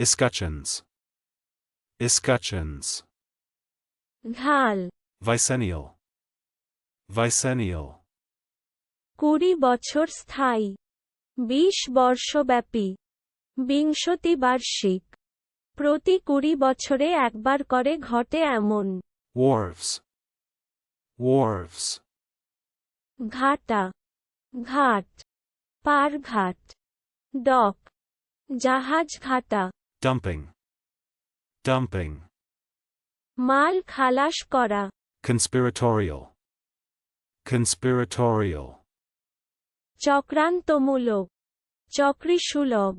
Escutcheons. Escutcheons. ঘাল Vicennial. Vicennial. কুড়ি বছর স্থায়ী বিশ বর্ষব্যাপী বিংশতি বার্ষিক প্রতি কুড়ি বছরে একবার করে ঘটে এমন Wharves. Wharves. ঘাটা ঘাট পারঘাট ডক জাহাজ ঘাটা Dumping. Dumping. মাল খালাস করা Conspiratorial. Conspiratorial. চক্রান্তমূলক চক্রিসুলভ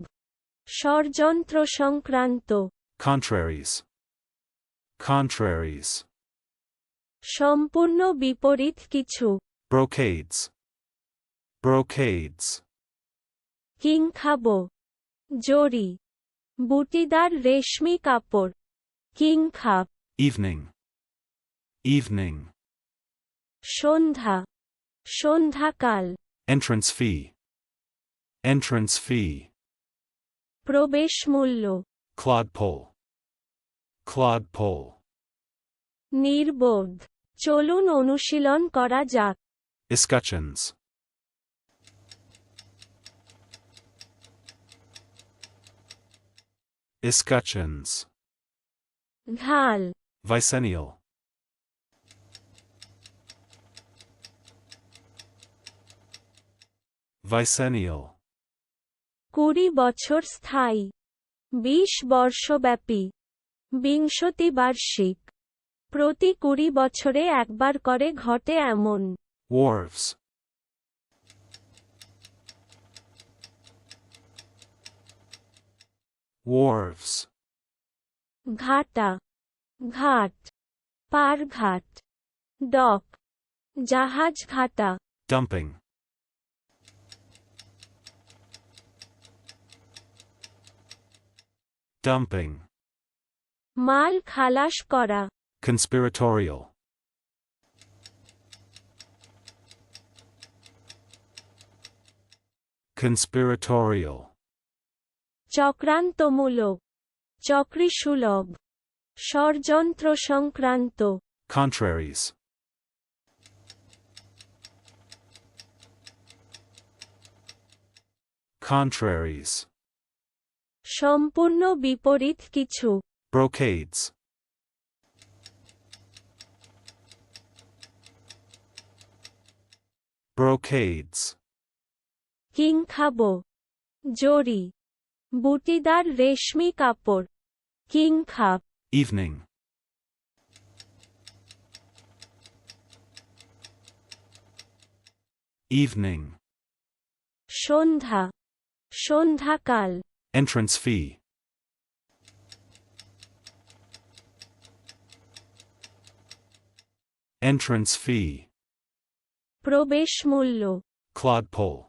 ষড়যন্ত্র সংক্রান্ত Contraries. Contraries. সম্পূর্ণ বিপরীত কিছু Brocades. Brocades. কিং খাব জরি বুটিদার রেশমি কাপড় কিং খাপ Evening. Evening. সন্ধ্যা সন্ধ্যাকাল Entrance fee. Entrance fee. প্রবেশ মূল্য Clodpole. Clodpole. নির্বোধ চলুন অনুশীলন করা যাক Escutcheons. Escutcheons. ঘাল Vicennial. Vicennial. কুড়ি বছর স্থায়ী বিশ বর্ষব্যাপী বিংশতি বার্ষিক প্রতি কুড়ি বছরে একবার করে ঘটে এমন Wharves. Wharves. ঘাটা ঘাট পারঘাট ডক জাহাজ ঘাটা Dumping. Dumping. মাল খালাস করা Conspiratorial. Conspiratorial. চক্রান্তমূলক চক্রিসুলভ ষড়যন্ত্র সংক্রান্ত Contraries. Contraries. সম্পূর্ণ বিপরীত কিছু Brocades. Brocades. কিং খাব জরি বুটিদার রেশমি কাপড় কিং খাপ Evening. Evening. সন্ধ্যা সন্ধ্যাকাল Entrance fee. Entrance fee. প্রবেশ মূল্য Clodpole.